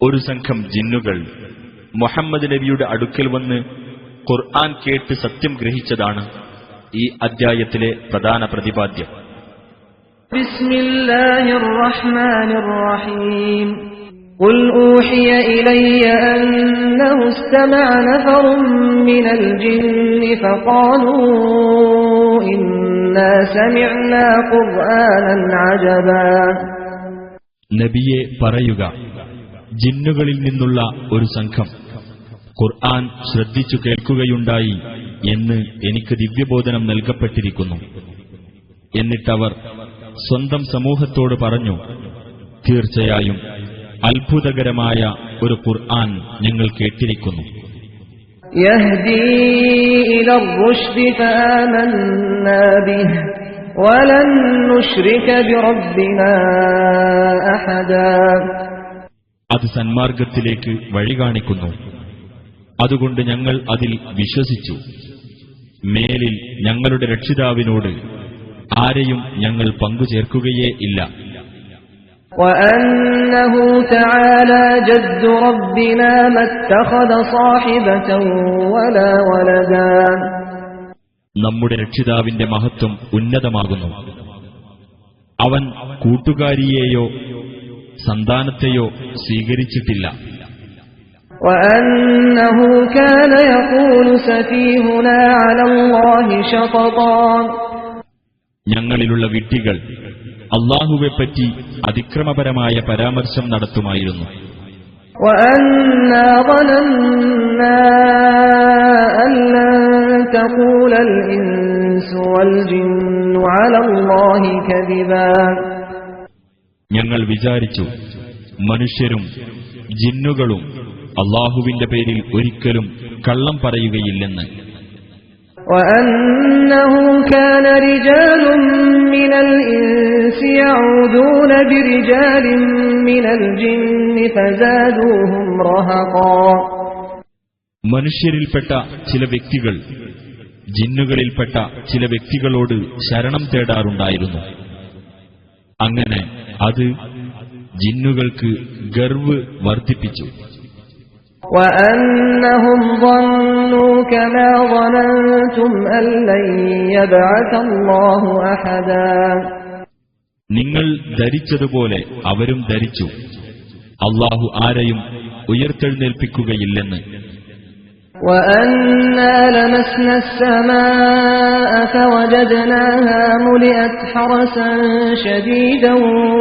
ഒരു സംഘം ജിന്നുകൾ മുഹമ്മദ് നബിയുടെ അടുക്കൽ വന്ന് ഖുർആൻ കേട്ട് സത്യം ഗ്രഹിച്ചതാണ് ഈ അദ്ധ്യായത്തിലെ പ്രധാന പ്രതിപാദ്യം بسم الله الرحمن الرحيم قل أوحي إلي أنه استمع نفر من الجن فقالوا إنا سمعنا قرآنا عجبا നബിയെ പറയുക ജിന്നുകളിൽ നിന്നുള്ള ഒരു സംഘം ഖുർആൻ ശ്രദ്ധിച്ചു കേൾക്കുകയുണ്ടായി എന്ന് എനിക്ക് ദിവ്യബോധനം നൽകപ്പെട്ടിരിക്കുന്നു എന്നിട്ടവർ സ്വന്തം സമൂഹത്തോട് പറഞ്ഞു തീർച്ചയായും അത്ഭുതകരമായ ഒരു ഖുർആൻ ഞങ്ങൾ കേട്ടിരിക്കുന്നു يهدي إلى الرشد فآمنا به ولن نشرك بربنا أحدا അത് സന്മാർഗത്തിലേക്ക് വഴി കാണിക്കുന്നു അതുകൊണ്ട് ഞങ്ങൾ അതിൽ വിശ്വസിച്ചു മേലിൽ ഞങ്ങളുടെ രക്ഷിതാവിനോട് ആരെയും ഞങ്ങൾ പങ്കുചേർക്കുകയേ ഇല്ല وأنه تعالى جد ربنا ما اتخذ صاحبة ولا ولدا നമ്മുടെ രക്ഷിതാവിന്റെ മഹത്വം ഉന്നതമാകുന്നു അവൻ കൂട്ടുകാരിയെയോ സന്താനത്തെയോ സ്വീകരിച്ചിട്ടില്ല وأنه كان يقول سفيهنا على الله شططا ഞങ്ങളിലുള്ള വിഡ്ഢികൾ അള്ളാഹുവെപ്പറ്റി അതിക്രമപരമായ പരാമർശം നടത്തുമായിരുന്നു وأنا ഞങ്ങൾ വിചാരിച്ചു മനുഷ്യരും ജിന്നുകളും അള്ളാഹുവിന്റെ പേരിൽ ഒരിക്കലും കള്ളം പറയുകയില്ലെന്ന് وأنه كان رجال من الإنس يعوذون برجال من الجن فزادوهم رهقا മനുഷ്യരിൽപ്പെട്ട ചില വ്യക്തികൾ ജിന്നുകളിൽപ്പെട്ട ചില വ്യക്തികളോട് ശരണം തേടാറുണ്ടായിരുന്നു അങ്ങനെ അത് ജിന്നുകൾക്ക് ഗർവ് വർദ്ധിപ്പിച്ചു وأنهم ظنوا كما ظننتم أن لن يبعث الله أحدا നിങ്ങൾ ധരിച്ചതുപോലെ അവരും ധരിച്ചു അള്ളാഹു ആരെയും ഉയർത്തെഴുന്നേൽപ്പിക്കുകയില്ലെന്ന് وأنا لمسنا السماء فوجدناها ملئت حرسا شديدا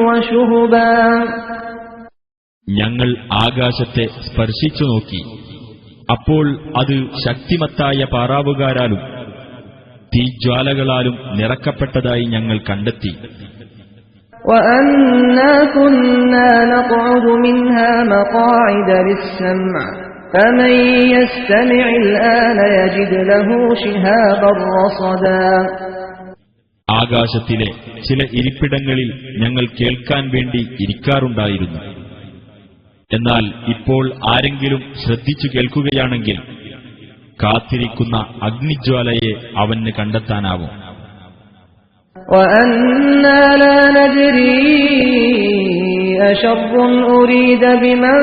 وشهبا ഞങ്ങൾ ആകാശത്തെ സ്പർശിച്ചു നോക്കി അപ്പോൾ അത് ശക്തിമത്തായ പാറാവുകാരാലും തീജ്വാലകളാലും നിറക്കപ്പെട്ടതായി ഞങ്ങൾ കണ്ടെത്തി وأنا كنا نقعد منها مقاعد للسمع فمن يستمع الآن يجد له شهابا رصدا ആകാശത്തിലെ ചില ഇരിപ്പിടങ്ങളിൽ ഞങ്ങൾ കേൾക്കാൻ വേണ്ടി ഇരിക്കാറുണ്ടായിരുന്നു എന്നാൽ ഇപ്പോൾ ആരെങ്കിലും ശ്രദ്ധിച്ചു കേൾക്കുകയാണെങ്കിൽ കാത്തിരിക്കുന്ന അഗ്നിജ്വാലയെ അവന് കണ്ടെത്താനാവും وأنا لا ندري أشر أريد بمن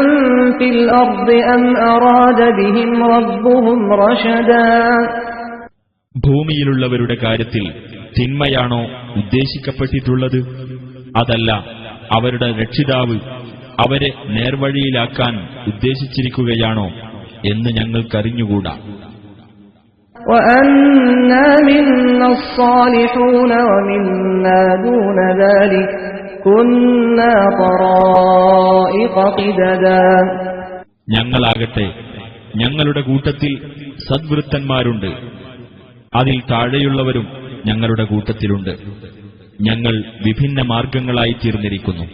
في الأرض أم أراد بهم ربهم رشدا ഭൂമിയിലുള്ളവരുടെ കാര്യത്തിൽ തിന്മയാണോ ഉദ്ദേശിക്കപ്പെട്ടിട്ടുള്ളത് അതല്ല അവരുടെ രക്ഷിതാവ് അവരെ നേർവഴിയിലാക്കാൻ ഉദ്ദേശിച്ചിരിക്കുകയാണോ എന്ന് ഞങ്ങൾക്കറിഞ്ഞുകൂടാ وأنا منا الصالحون ومنا دون ذلك كنا طرائق قددا ഞങ്ങളാകട്ടെ ഞങ്ങളുടെ കൂട്ടത്തിൽ സദ്വൃത്തന്മാരുണ്ട്. അതിൽ താഴെയുള്ളവരും ഞങ്ങളുടെ കൂട്ടത്തിലുണ്ട്. ഞങ്ങൾ വിഭിന്ന മാർഗങ്ങളായി തീർന്നിരിക്കുന്നു.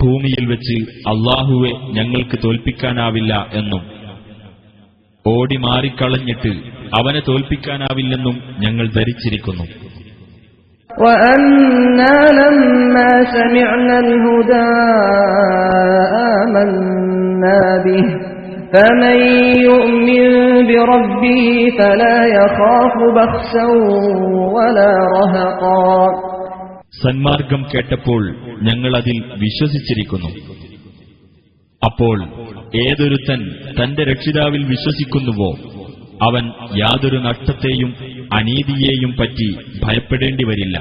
ഭൂമിയിൽ വെച്ച് അള്ളാഹുവെ ഞങ്ങൾക്ക് തോൽപ്പിക്കാനാവില്ല എന്നും ഓടി മാറിക്കളഞ്ഞിട്ട് അവനെ തോൽപ്പിക്കാനാവില്ലെന്നും ഞങ്ങൾ ധരിച്ചിരിക്കുന്നു. ൂമിൻ സന്മാർഗം കേട്ടപ്പോൾ ഞങ്ങളതിൽ വിശ്വസിച്ചിരിക്കുന്നു. അപ്പോൾ ഏതൊരുത്തൻ തന്റെ രക്ഷിതാവിൽ വിശ്വസിക്കുന്നുവോ അവൻ യാതൊരു നഷ്ടത്തെയും അനീതിയെയും പറ്റി ഭയപ്പെടേണ്ടി വരില്ല.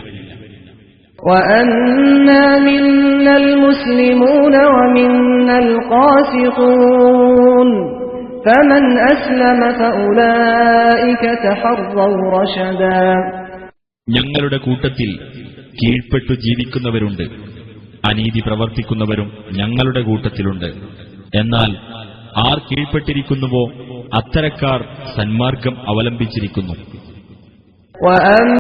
ഞങ്ങളുടെ കൂട്ടത്തിൽ കീഴ്പ്പെട്ടു ജീവിക്കുന്നവരുണ്ട്. അനീതി പ്രവർത്തിക്കുന്നവരും ഞങ്ങളുടെ കൂട്ടത്തിലുണ്ട്. എന്നാൽ ആർ കീഴ്പ്പെട്ടിരിക്കുന്നുവോ അത്തരക്കാർ സന്മാർഗം അവലംബിച്ചിരിക്കുന്നു.